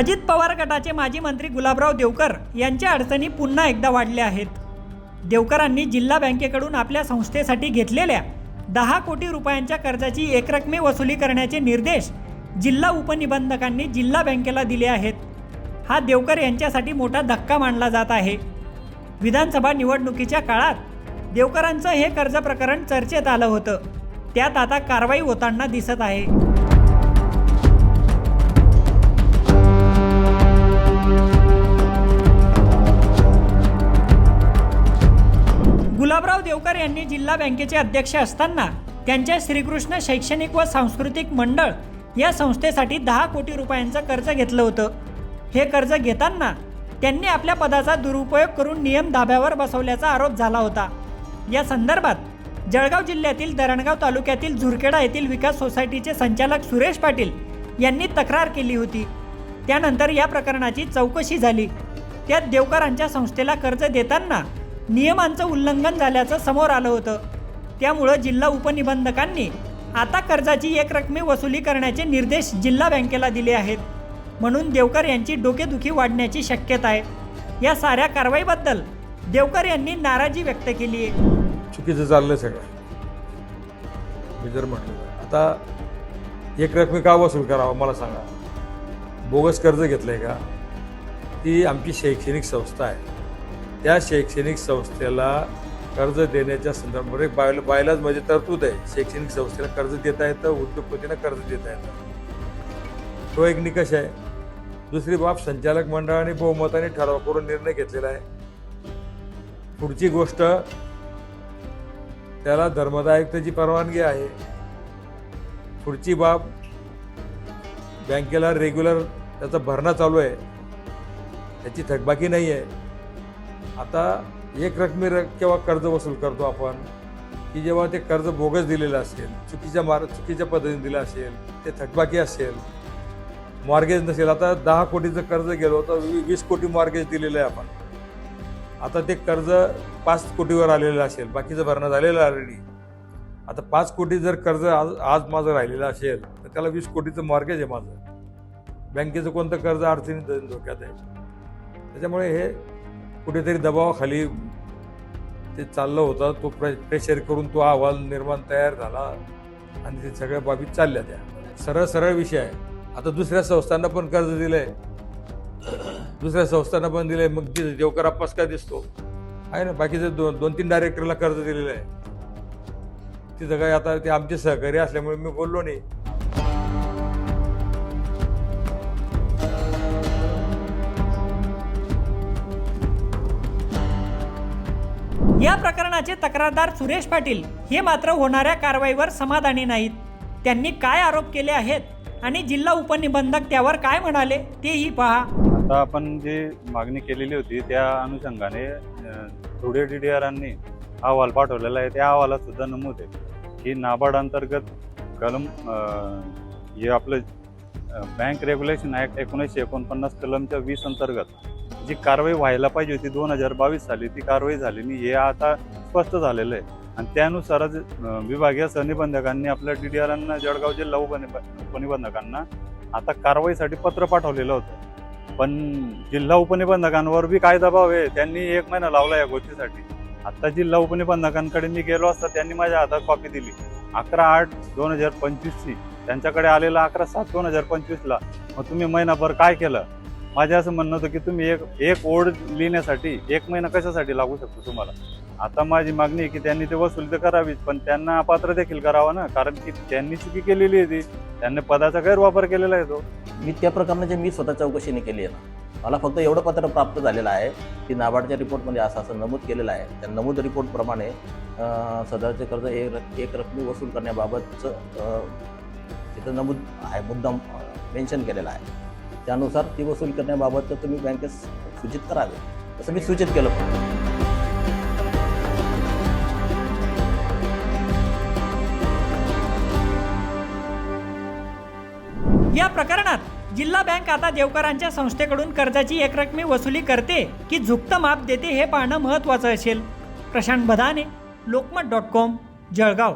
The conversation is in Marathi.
अजित पवार गटाचे माजी मंत्री गुलाबराव देवकर यांच्या अडचणी पुन्हा एकदा वाढल्या आहेत. देवकरांनी जिल्हा बँकेकडून आपल्या संस्थेसाठी घेतलेल्या दहा कोटी रुपयांच्या कर्जाची एकरकमी वसुली करण्याचे निर्देश जिल्हा उपनिबंधकांनी जिल्हा बँकेला दिले आहेत. हा देवकर यांच्यासाठी मोठा धक्का मानला जात आहे. विधानसभा निवडणुकीच्या काळात देवकरांचं हे कर्ज प्रकरण चर्चेत आलं होतं. त्यात आता कारवाई होताना दिसत आहे. यांनी जिल्हा बँकेचे अध्यक्ष असताना त्यांच्या श्रीकृष्ण शैक्षणिक व सांस्कृतिक मंडळ या संस्थेसाठी दहा कोटी रुपयांचं कर्ज घेतलं होतं. हे कर्ज घेताना त्यांनी आपल्या पदाचा दुरुपयोग करून नियम धाब्यावर बसवल्याचा आरोप झाला होता. या संदर्भात जळगाव जिल्ह्यातील दरणगाव तालुक्यातील झुरखेडा येथील विकास सोसायटीचे संचालक सुरेश पाटील यांनी तक्रार केली होती. त्यानंतर या प्रकरणाची चौकशी झाली. त्यात देवकरांच्या संस्थेला कर्ज देताना नियमांचं उल्लंघन झाल्याचं समोर आलं होतं. त्यामुळं जिल्हा उपनिबंधकांनी आता कर्जाची एक रकमे वसुली करण्याचे निर्देश जिल्हा बँकेला दिले आहेत. म्हणून देवकर यांची डोकेदुखी वाढण्याची शक्यता आहे. या साऱ्या कारवाईबद्दल देवकर यांनी नाराजी व्यक्त केली आहे. चुकीचं चाललं सगळं. मी जर म्हटलं आता एक रकमी का वसूल करावं मला सांगा. बोगस कर्ज घेतलं आहे का? ती आमची शैक्षणिक संस्था आहे. त्या शैक्षणिक संस्थेला कर्ज देण्याच्या संदर्भामध्ये बायला बायलाच म्हणजे तरतूद आहे. शैक्षणिक संस्थेला कर्ज देता येतं उद्योगपतींना कर्ज देता येतं तो एक निकष आहे. दुसरी बाब संचालक मंडळाने बहुमताने ठराव करून निर्णय घेतलेला आहे. पुढची गोष्ट त्याला धर्मदायुक्ताची परवानगी आहे. पुढची बाब बँकेला रेग्युलर त्याचा भरणा चालू आहे. त्याची थकबाकी नाही आहे आता एक रकमी रक केव्हा कर्ज वसूल करतो आपण? की जेव्हा ते कर्ज बोगस दिलेलं असेल चुकीच्या मार चुकीच्या पद्धतीने दिलं असेल ते थकबाकी असेल मॉर्गेज नसेल आता दहा कोटीचं कर्ज गेलो तर वीस कोटी मॉर्गेज दिलेलं आहे आपण. आता ते कर्ज पाच कोटीवर आलेलं असेल बाकीचं भरणं झालेलं ऑलरेडी आता पाच कोटी जर कर्ज आज आज माझं राहिलेलं असेल तर त्याला वीस कोटीचं मॉर्गेज आहे माझं. बँकेचं कोणतं कर्ज अडचणीत धोक्यात आहे. त्याच्यामुळे हे कुठेतरी दबावाखाली ते चाललं होतं. तो प्रे प्रेशर करून तो अहवाल निर्माण तयार झाला आणि ते सगळ्या बाबी चालल्या त्या. सरळ सरळ विषय आहे. आता दुसऱ्या संस्थांना पण कर्ज दिलंय. दुसऱ्या संस्थांना पण दिलंय. मग तिथे देवकर अप्पास काय दिसतो? आहे ना बाकीचे दोन दोन तीन डायरेक्टरला कर्ज दिलेलं आहे. तिथं काय आता ते आमचे सहकारी असल्यामुळे मी बोललो नाही. या प्रकरणाचे तक्रारदार सुरेश पाटील हे मात्र होणाऱ्या कारवाईवर समाधानी नाहीत. त्यांनी काय आरोप केले आहेत आणि जिल्हा उपनिबंधक त्यावर काय म्हणाले तेही पहा. आता आपण जे मागणी केलेली होती त्या अनुषंगाने थोडे डी डी आरांनी अहवाल पाठवलेला आहे. त्या अहवालात सुद्धा नमूद आहे की नाबार्ड अंतर्गत कलम अं, हे आपलं बँक रेग्युलेशन ॲक्ट एकोणीसशे एकोणपन्नास कलमच्या वीस अंतर्गत जी कारवाई व्हायला पाहिजे होती दोन हजार बावीस साली ती कारवाई झाली नाही हे आता स्पष्ट झालेलं आहे. आणि त्यानुसारच विभागीय सहनिबंधकांनी आपल्या डी डी आरांना जळगाव जिल्हा उपनिबंधकांना आता कारवाईसाठी पत्र पाठवलेलं होतं. पण जिल्हा उपनिबंधकांवर बी काय दबाव आहे? त्यांनी एक महिना लावला या गोष्टीसाठी. आता जिल्हा उपनिबंधकांकडे मी गेलो असता त्यांनी माझ्या हातात कॉपी दिली. अकरा आठ दोन हजार पंचवीसची. त्यांच्याकडे आलेला अकरा सात दोन हजार पंचवीसला. मग तुम्ही महिनाभर काय केलं? माझं असं म्हणणं होतं की तुम्ही एक एक ओढ लिहिण्यासाठी एक महिना कशासाठी लागू शकतो तुम्हाला? आता माझी मागणी आहे की त्यांनी ते वसूल तर करावीच पण त्यांना अपात्र देखील करावा ना कारण की त्यांनी चुकी केलेली आहे ती. त्यांनी पदाचा गैरवापर केलेला आहे तो. मी त्या प्रकरणाची मी स्वतः चौकशीने केली आहे ना. मला फक्त एवढं पत्र प्राप्त झालेलं आहे की नाबार्डच्या रिपोर्टमध्ये असं असं नमूद केलेलं आहे. त्या नमूद रिपोर्टप्रमाणे सदरचे कर्ज एक रक- एक रकमी वसूल करण्याबाबतचं तिथं नमूद आहे मुद्दाम मेन्शन केलेला आहे. त्यानुसार ती वसूल करण्याबाबत तुम्ही बँकेस सूचित करावे. तसं मी सूचित केलं. या प्रकरणात जिल्हा बँक आता देवकरांच्या संस्थेकडून कर्जाची एकरकमी वसुली करते की झुकतं माप देते हे पाहणं महत्त्वाचं असेल. Prashant Bhadane Lokmat dot com Jalgaon.